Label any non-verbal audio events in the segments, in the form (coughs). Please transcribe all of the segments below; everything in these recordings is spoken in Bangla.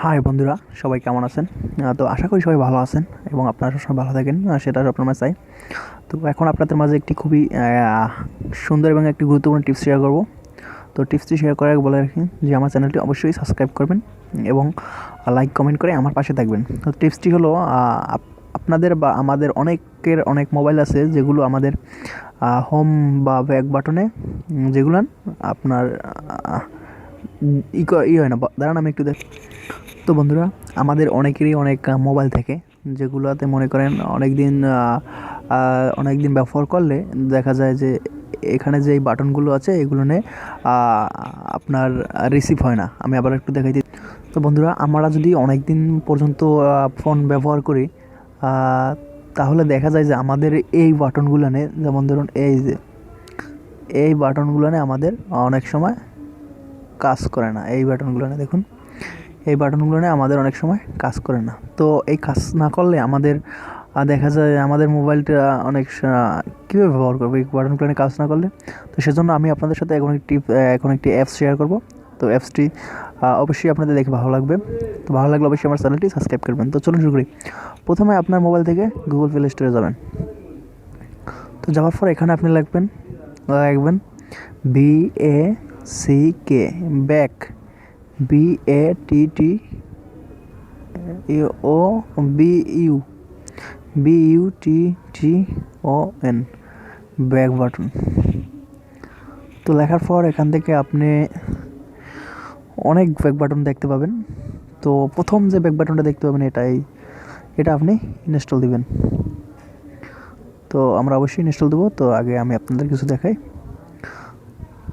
হাই বন্ধুরা সবাই কেমন আছেন? তো আশা করি সবাই ভালো আছেন এবং আপনারা সবাই ভালো থাকেন সেটা সবসময় চাই তো এখন আপনাদের মাঝে একটি খুবই সুন্দর এবং একটি গুরুত্বপূর্ণ টিপস শেয়ার করব। তো টিপসটি শেয়ার করার আগে বলে রাখি যে আমার চ্যানেলটি অবশ্যই সাবস্ক্রাইব করবেন এবং লাইক কমেন্ট করে আমার পাশে থাকবেন। তো টিপসটি হলো আপ- আপনাদের বা আমাদের অনেকের অনেক মোবাইল আছে যেগুলো আমাদের হোম বা ব্যাক বাটনে উম, যেগুলো আপনার ই হয় না দাঁড়ান আমি একটু দেখ তো বন্ধুরা, আমাদের অনেকেরই অনেক মোবাইল থাকে, যেগুলোতে মনে করেন অনেক দিন অনেক দিন ব্যবহার করলে দেখা যায় যে এখানে যে বাটনগুলো আছে, এগুলো নিয়ে আপনার রিসিভ হয় না। আমি আবার একটু দেখাই দিই। তো বন্ধুরা, আমরা যদি অনেক দিন পর্যন্ত ফোন ব্যবহার করি তাহলে দেখা যায় যে আমাদের এই বাটনগুলো নিয়ে, যেমন ধরুন এই যে, এই বাটনগুলো নিয়ে আমাদের অনেক সময় কাজ করে না। এই বাটনগুলো নিয়ে দেখুন। এই বাটনগুলো নিয়ে আমাদের অনেক সময় কাজ করে না। তো এই কাজ না করলে আমাদের দেখা যায় আমাদের মোবাইলটা অনেক কীভাবে ব্যবহার করব? এই বাটনগুলো নিয়ে কাজ না করলে? তো সেজন্য আমি আপনাদের সাথে এখন একটি এখন একটি অ্যাপস শেয়ার করব। তো অ্যাপসটি অবশ্যই আপনাদের দেখে ভালো লাগবে। তো ভালো লাগলে অবশ্যই আমার চ্যানেলটি সাবস্ক্রাইব করবেন। তো চলুন শুরু করি। প্রথমে আপনার মোবাইল থেকে গুগল প্লে স্টোরে যাবেন। তো যাওয়ার পর এখানে আপনি লাগবেন লিখবেন B A C K back B A T T O B U B U T T O N back button তো লেখার পর এখান থেকে আপনি অনেক ব্যাক বাটন দেখতে পাবেন। তো প্রথম যে ব্যাক বাটনটা দেখতে পাবেন এটাই, এটা আপনি ইনস্টল দিবেন। তো আমরা অবশ্যই ইনস্টল দেবো। তো আগে আমি আপনাদের কিছু দেখাই।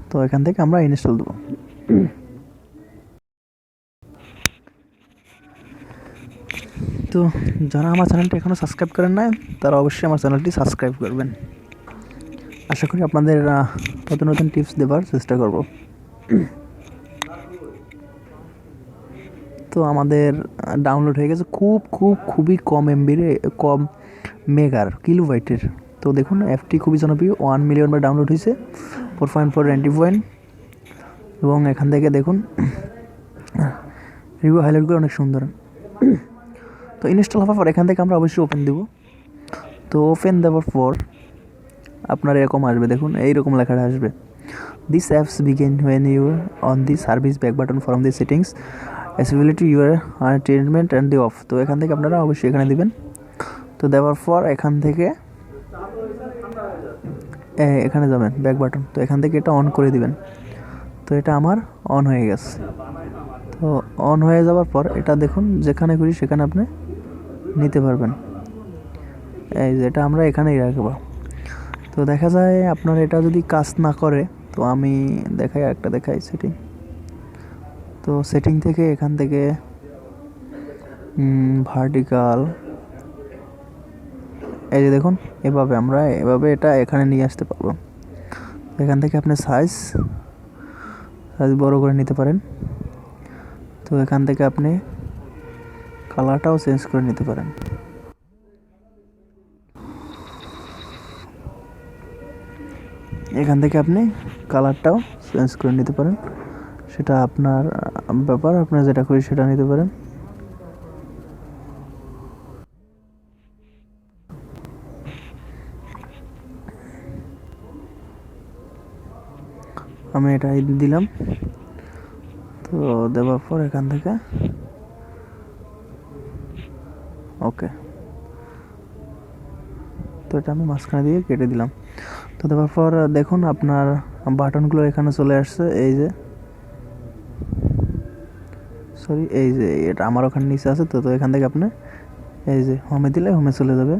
তো এখান থেকে আমরা ইনস্টল দেবো। তো যারা আমার চ্যানেলটি এখনও সাবস্ক্রাইব করেন না তারা অবশ্যই আমার চ্যানেলটি সাবস্ক্রাইব করবেন। আশা করি আপনাদের নতুন নতুন টিপস দেবার চেষ্টা করব। তো আমাদের ডাউনলোড হয়ে গেছে খুব খুব, খুবই কম এমবির কম মেগার কিলোবাইটের তো দেখুন অ্যাপটি খুবই জনপ্রিয় ওয়ান মিলিয়ন বার ডাউনলোড হয়েছে ফোর পয়েন্ট ফোর রেন্টি পয়েন্ট এবং এখান থেকে দেখুন রিভিউ হাইলাইটগুলো অনেক সুন্দর। তো ইনস্টল হওয়ার পর এখান থেকে আমরা অবশ্যই ওপেন দেব। তো ওপেন দেওয়ার পর আপনার এরকম আসবে, দেখুন, এইরকম লেখাটা আসবে। This apps begin when you on the service back button from the settings accessibility your treatment and the off তো এখান থেকে আপনারা অবশ্যই এখানে দিবেন। তো দেওয়ার পর এখান থেকে এখানে যাবেন ব্যাক বাটন তো এখান থেকে এটা অন করে দিবেন। তো এটা আমার অন হয়ে গেছে। তো অন হয়ে যাওয়ার পর এটা দেখুন, যেখানে খুশি সেখানে আপনি নিতে পারবেন। এই যে এটা আমরা এখানেই রাখব। তো দেখা যায় আপনার এটা যদি কাজ না করে, তো আমি দেখাই একটা দেখাই সেটিং তো সেটিং থেকে এখান থেকে ভার্টিক্যাল এই যে দেখুন, এভাবে আমরা এভাবে এটা এখানে নিয়ে আসতে পারব। এখান থেকে আপনি সাইজ সাইজ বড় করে নিতে পারেন। তো এখান থেকে আপনি কালারটাও চেঞ্জ করে নিতে পারেন। এখান থেকে আপনি কালারটাও চেঞ্জ করে নিতে পারেন। সেটা আপনার ব্যাপার, আপনার যেটা খুশি সেটা নিতে পারেন। আমি এটা দিলাম। তো দেওয়ার পর এখান থেকে ওকে তো এটা আমি মাঝখানে দিয়ে কেটে দিলাম। তো দেওয়ার পর দেখুন আপনার বাটনগুলো এখানে চলে আসছে, এই যে। সরি এই যে, এটা আমার ওখানে নিচে আছে, তো তো এখান থেকে আপনি, এই যে হোমে দিলে হোমে চলে যাবে।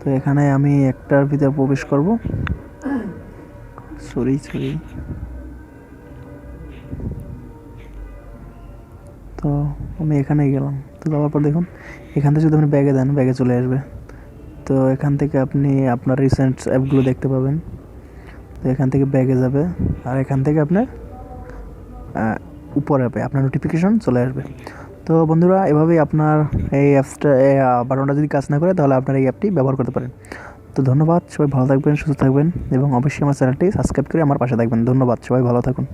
তো এখানে আমি একটার ভিতরে প্রবেশ করব। (coughs) সরি সরি তো আমি এখানে গেলাম। তো যাওয়ার পর দেখুন, এখান থেকে যদি আপনি ব্যাগে দেন ব্যাগে চলে আসবে। তো এখান থেকে আপনি আপনার রিসেন্ট অ্যাপগুলো দেখতে পাবেন। তো এখান থেকে ব্যাগে যাবে। আর এখান থেকে আপনার উপরে হবে আপনার নোটিফিকেশন চলে আসবে। তো বন্ধুরা, এভাবেই আপনার এই অ্যাপসটা বাটনটা যদি কাজ না করে, তাহলে আপনার এই অ্যাপটি ব্যবহার করতে পারেন। তো ধন্যবাদ, সবাই ভালো থাকবেন, সুস্থ থাকবেন, এবং অবশ্যই আমার চ্যানেলটি সাবস্ক্রাইব করে আমার পাশে থাকবেন। ধন্যবাদ, সবাই ভালো থাকুন।